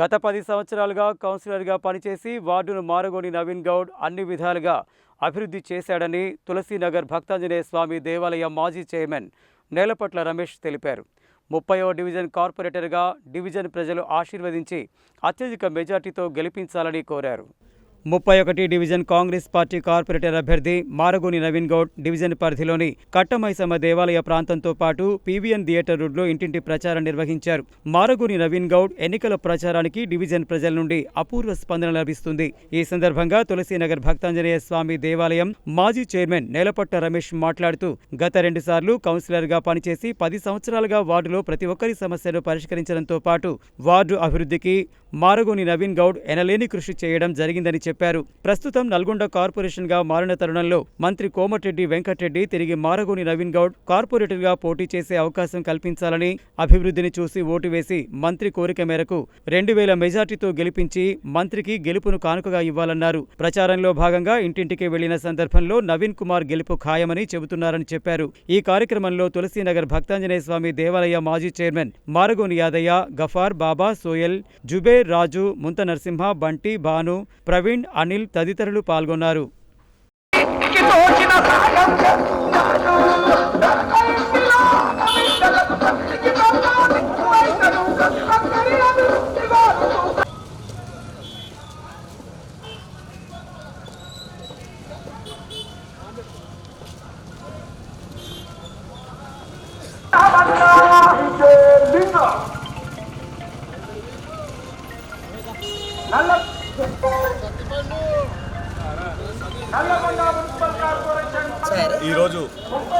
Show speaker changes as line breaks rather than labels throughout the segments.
గత పది సంవత్సరాలుగా కౌన్సిలర్గా పనిచేసి వార్డును మారగోని నవీన్ గౌడ్ అన్ని విధాలుగా అభివృద్ధి చేశాడని తులసీనగర్ భక్తాంజనేయ స్వామి దేవాలయ మాజీ చైర్మన్ నేలపట్ల రమేష్ తెలిపారు. ముప్పైవ డివిజన్ కార్పొరేటర్గా డివిజన్ ప్రజలు ఆశీర్వదించి అత్యధిక మెజార్టీతో గెలిపించాలని కోరారు. ముప్పై ఒకటి డివిజన్ కాంగ్రెస్ పార్టీ కార్పొరేటర్ అభ్యర్థి మారగోని నవీన్ గౌడ్ డివిజన్ పరిధిలోని కట్టమైసమ్మ దేవాలయ ప్రాంతంతో పాటు పీవీఎన్ థియేటర్ రోడ్లో ఇంటింటి ప్రచారం నిర్వహించారు. మారగోని నవీన్ గౌడ్ ఎన్నికల ప్రచారానికి డివిజన్ ప్రజల నుండి అపూర్వ స్పందన లభిస్తుంది. ఈ సందర్భంగా తులసీనగర్ భక్తాంజనేయ స్వామి దేవాలయం మాజీ చైర్మన్ నేలపట్ట రమేష్ మాట్లాడుతూ గత రెండుసార్లు కౌన్సిలర్గా పనిచేసి పది సంవత్సరాలుగా వార్డులో ప్రతి ఒక్కరి సమస్యను పరిష్కరించడంతో పాటు వార్డు అభివృద్ధికి మారగోని నవీన్ గౌడ్ ఎనలేని కృషి చేయడం జరిగిందని చెప్పారు. ప్రస్తుతం నల్గొండ కార్పొరేషన్గా మారిన తరుణంలో మంత్రి కోమటిరెడ్డి వెంకటరెడ్డి తిరిగి మారగోని నవీన్ గౌడ్ కార్పొరేటర్గా పోటీ చేసే అవకాశం కల్పించాలని అభివృద్ధిని చూసి ఓటు వేసి మంత్రి కోరిక మేరకు రెండు వేల మెజార్టీతో గెలిపించి మంత్రికి గెలుపును కానుకగా ఇవ్వాలన్నారు. ప్రచారంలో భాగంగా ఇంటింటికి వెళ్ళిన సందర్భంలో నవీన్ కుమార్ గెలుపు ఖాయమని చెబుతున్నారని చెప్పారు. ఈ కార్యక్రమంలో తులసీనగర్ భక్తాంజనేయ స్వామి దేవాలయ మాజీ చైర్మన్ మారగోని యాదయ్య గఫార్ బాబా సోయల్ జుబేర్ రాజు ముంత నరసింహ బంటి భాను ప్రవీణ్ అనిల్ తదితరులు పాల్గొన్నారు.
తోచిన
ఈరోజు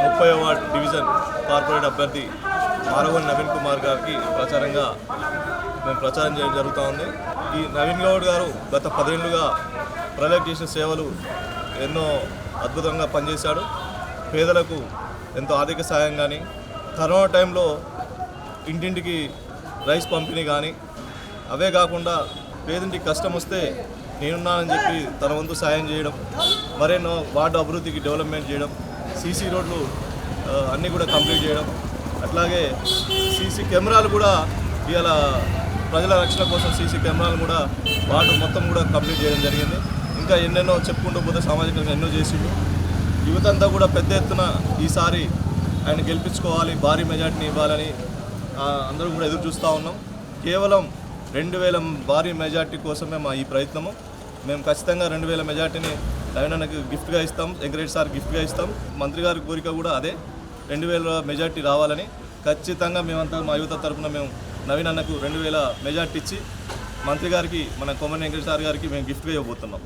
ముప్పై వార్డ్ డివిజన్ కార్పొరేట్ అభ్యర్థి మారవన్ నవీన్ కుమార్ గారికి ప్రచారంగా మేము ప్రచారం చేయడం జరుగుతూ ఉంది. ఈ నవీన్ గౌడ్ గారు గత పదేళ్ళుగా ప్రజలకు చేసిన సేవలు ఎన్నో అద్భుతంగా పనిచేశాడు. పేదలకు ఎంతో ఆర్థిక సాయం కానీ కరోనా టైంలో ఇంటింటికి రైస్ పంపిణీ కానీ అవే కాకుండా పేదింటికి కష్టం వస్తే నేనున్నానని చెప్పి తన వంతు సాయం చేయడం మరెన్నో వార్డు అభివృద్ధికి డెవలప్మెంట్ చేయడం సీసీ రోడ్లు అన్నీ కూడా కంప్లీట్ చేయడం అట్లాగే సీసీ కెమెరాలు కూడా ఇవాళ ప్రజల రక్షణ కోసం సీసీ కెమెరాలు కూడా వార్డు మొత్తం కూడా కంప్లీట్ చేయడం జరిగింది. ఇంకా ఎన్నెన్నో చెప్పుకుంటూ పోతే సామాజికంగా ఎన్నో చేసిండు. యువత అంతా కూడా పెద్ద ఎత్తున ఈసారి ఆయన గెలిపించుకోవాలి భారీ మెజార్టీని ఇవ్వాలని అందరూ కూడా ఎదురు చూస్తూ ఉన్నాం. కేవలం రెండు వేల భారీ మెజార్టీ కోసమే మా ఈ ప్రయత్నము. మేము ఖచ్చితంగా రెండు వేల మెజార్టీని నవీన్ గిఫ్ట్గా ఇస్తాం ఎంకరేజ్ సార్ గిఫ్ట్గా ఇస్తాం. మంత్రి గారి కోరిక కూడా అదే. రెండు వేల మెజార్టీ రావాలని ఖచ్చితంగా మేమంతా మా యువత తరఫున మేము నవీన్ అన్నకు రెండు వేల మెజార్టీ ఇచ్చి మంత్రి గారికి మన కొమ్మని వెంకటేష్ సార్ గారికి మేము గిఫ్ట్గా ఇవ్వబోతున్నాం.